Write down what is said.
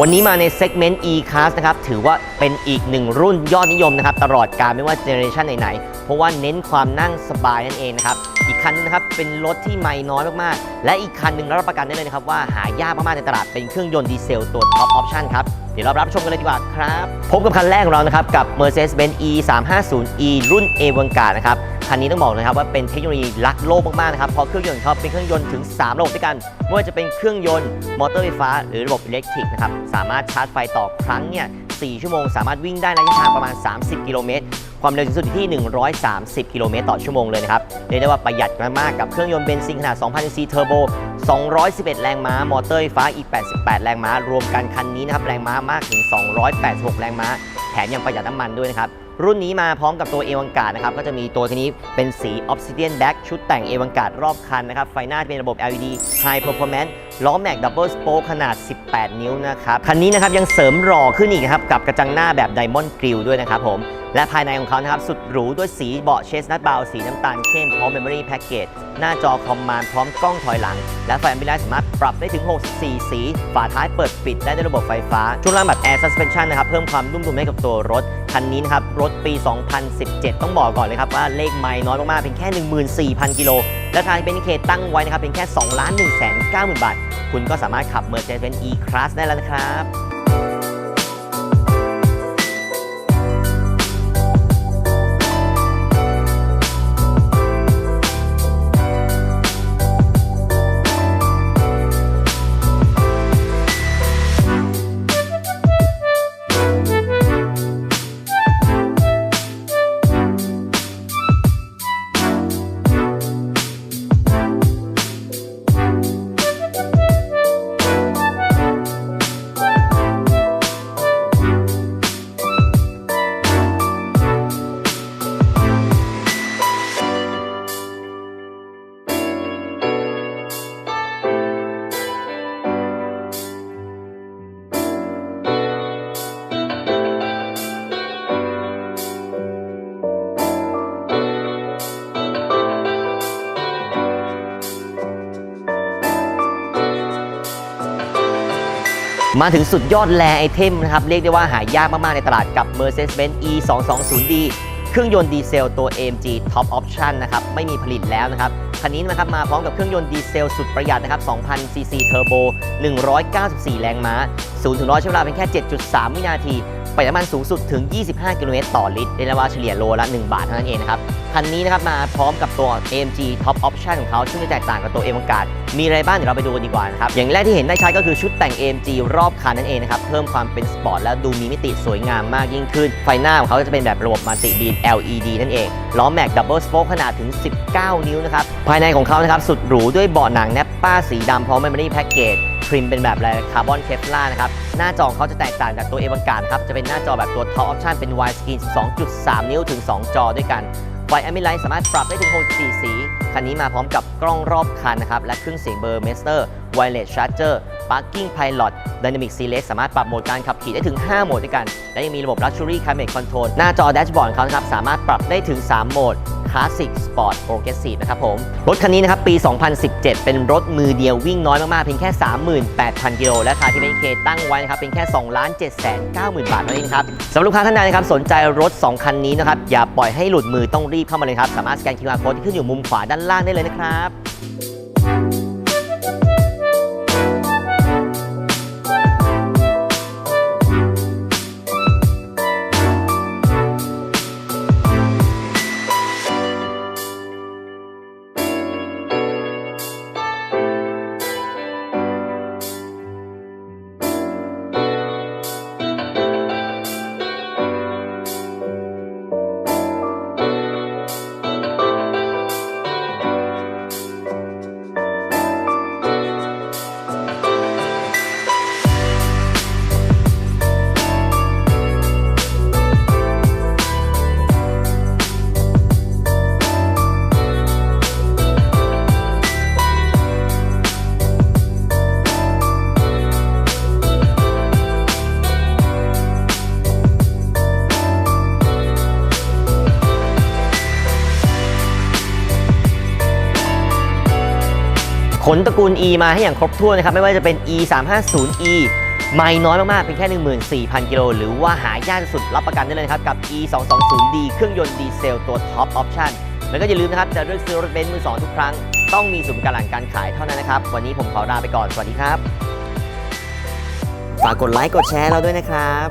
วันนี้มาในเซกเมนต์ E-Class นะครับ ถือว่าเป็นอีกหนึ่งรุ่นยอดนิยมนะครับ ตลอดการไม่ว่าเจเนอเรชันไหนๆ เพราะว่าเน้นความนั่งสบายนั่นเองนะครับ อีกคันนึงนะครับ เป็นรถที่ไม่น้อยมากๆ และอีกคันหนึ่งรับประกันได้เลยนะครับ ว่าหายากมากๆ ในตลาดเป็นเครื่องยนต์ดีเซลตัวท็อปออปชั่นครับ เดี๋ยวเรารับชมกันเลยดีกว่าครับ พบกับคันแรกของเรานะครับกับ Mercedes-Benz E 3 5 0 E รุ่น a v a n g a r d นะครับ คันนี้ต้องบอกนะครับว่าเป็นเทคโนโลยีรักโลกมากๆนะครับเพราะเครื่องยนต์เขาเป็นเครื่องยนต์ถึง 3 ระบบด้วยกันไม่ว่าจะเป็นเครื่องยนต์ มอเตอร์ไฟฟ้า หรือระบบอิเล็กทริกนะครับสามารถชาร์จไฟต่อครั้งเนี่ย4ชั่วโมง สามารถวิ่งได้ระยะทางประมาณ 30 กิโลเมตร ความเร็วสูงสุดที่ 130 กิโลเมตรต่อชั่วโมงเลยนะครับ เรียกได้ว่าประหยัดมากๆกับเครื่องยนต์เบนซินขนาด 2,000 cc เทอร์โบ 211 แรงม้า มอเตอร์ไฟฟ้าอีก 88 แรงม้า รวมกันคันนี้นะครับ แรงม้ามากถึง 286 แรงม้า แถมยังประหยัดน้ำมันด้วยนะครับ รุ่นนี้มาพร้อมกับตัวเอวังกาดนะครับ ก็จะมีตัวทีนี้เป็นสี Obsidian Black ชุดแต่งเอวังกาดรอบคันนะครับ ไฟหน้าเป็นระบบ LED High Performance ล้อแม็กดับเบิลสโป๊ขนาด 18 นิ้วนะครับ คันนี้นะครับยังเสริมหล่อขึ้นอีกนะครับ กับกระจังหน้าแบบ Diamond Grille ด้วยนะครับผม และภายในของเขานะครับ สุดหรูด้วยสีเบาะเชสนัทบาวสีน้ำตาลเข้มพร้อม Memory Package หน้าจอคอมมานด์พร้อมกล้องถอยหลัง และไฟอัมบิลสามารถปรับได้ถึง 64 สี ฝาท้ายเปิดปิดได้ด้วยระบบไฟฟ้าช่วงล่างแบบ Air Suspension นะครับเพิ่มความนุ่มนวลให้กับตัวรถคันนี้นะครับรถปี 2017 ต้องบอกก่อนเลยครับว่าเลขไม่น้อยมากๆเป็นแค่ 14,000 กิโล และทางเป็นเคตั้งไว้นะครับเป็นแค่ 2 1 9 0 0 0 0 บาท คุณก็สามารถขับ Mercedes-Benz E-Class ได้แล้วนะครับ มาถึงสุดยอดแลไอเทมนะครับ เรียกได้ว่าหายากมาก ๆ ในตลาดกับ Mercedes-Benz E 2 2 0 D เครื่องยนต์ดีเซลตัว AMG Top Option นะครับ ไม่มีผลิตแล้วนะครับ คันนี้นะครับมาพร้อมกับเครื่องยนต์ดีเซลสุดประหยัดนะครับ 2,000 cc turbo 194 แรงม้า0ถึง100 ใช้เวลาเป็นแค่ 7.3 วินาที ประหยัดน้ำมันสูงสุดถึง 25 กิโลเมตรต่อลิตรเรียกว่าเฉลี่ยโลละ 1 บาทเท่านั้นเองนะครับ คันนี้นะครับมาพร้อมกับตัว AMG Top Option ของเขาซึ่งจะแตกต่างกับตัว a อ g a r d มีอะไรบ้างเดี๋ยวเราไปดูกันดีกว่านะครับ อย่างแรกที่เห็นได้ชัดก็คือชุดแต่ง AMG รอบคันนั่นเองนะครับ เพิ่มความเป็นสปอร์ตและดูมีมิติสวยงามมากยิ่งขึ้น ไฟหน้าของเขาจะเป็นแบบระบบมัลติบีม LED นั่นเอง ล้อแม็กดับเบิลสโป๊ขนาดถึง 19 นิ้วนะครับ ภายในของเขานะครับสุดหรูด้วยเบาะหนังแนปป้าสีดำพร้อม Memory Package ทริมเป็นแบบคาร์บอนเคฟลานะครับ หน้าจอเขาจะแตกต่างจากตัวเอวังการครับ จะเป็นหน้าจอแบบตัว Top Option เป็น Wide Screen 12.3 นิ้วถึง 2 จอด้วยกันไฟ a m b i l i g h t สามารถปรับได้ถึง 64 สี คันนี้มาพร้อมกับกล้องรอบคันนะครับ และเครื่องเสียงเบอร์เมสเตอร์ Wireless Charger Parking Pilot Dynamic Select สามารถปรับโหมดการขับขี่ได้ถึง 5 โหมดด้วยกัน และยังมีระบบ Luxury Climate Control หน้าจอแดชบอร์ดเขาครับ สามารถปรับได้ถึง 3 โหมด คลาสสิกสปอร์ตโปรเกรสซีฟนะครับผม รถคันนี้นะครับ ปี 2017 เป็นรถมือเดียววิ่งน้อยมาก ๆ เพียงแค่ 38,000 กิโลและราคาที่เมนเคตั้งไว้นะครับเป็นแค่2 7 9 0 0 0 บาทเท่านั้นครับสำหรับลูกค้าท่านใดนะครับสนใจรถ 2 คันนี้นะครับอย่าปล่อยให้หลุดมือต้องรีบเข้ามาเลยครับสามารถสแกน QR Code ที่ขึ้นอยู่มุมขวาด้านล่างได้เลยนะครับ ขนตระกูล E มาให้อย่างครบถ้วนนะครับ ไม่ว่าจะเป็น E 3 5 0 E ไม่น้อยมาก ๆ เป็นแค่ 14,000 กิโล หรือว่าหายากสุดรับประกันได้เลยนะครับ กับ e 2 2 0 d เครื่องยนต์ดีเซลตัวท็อปออปชั่นแล้วก็อย่าลืมนะครับ จะเลือกซื้อรถเบนซ์มือสองทุกครั้ง ต้องมีศูนย์กลางการขายเท่านั้นนะครับ วันนี้ผมขอลาไปก่อน สวัสดีครับ ฝากกดไลค์ กดแชร์เราด้วยนะครับ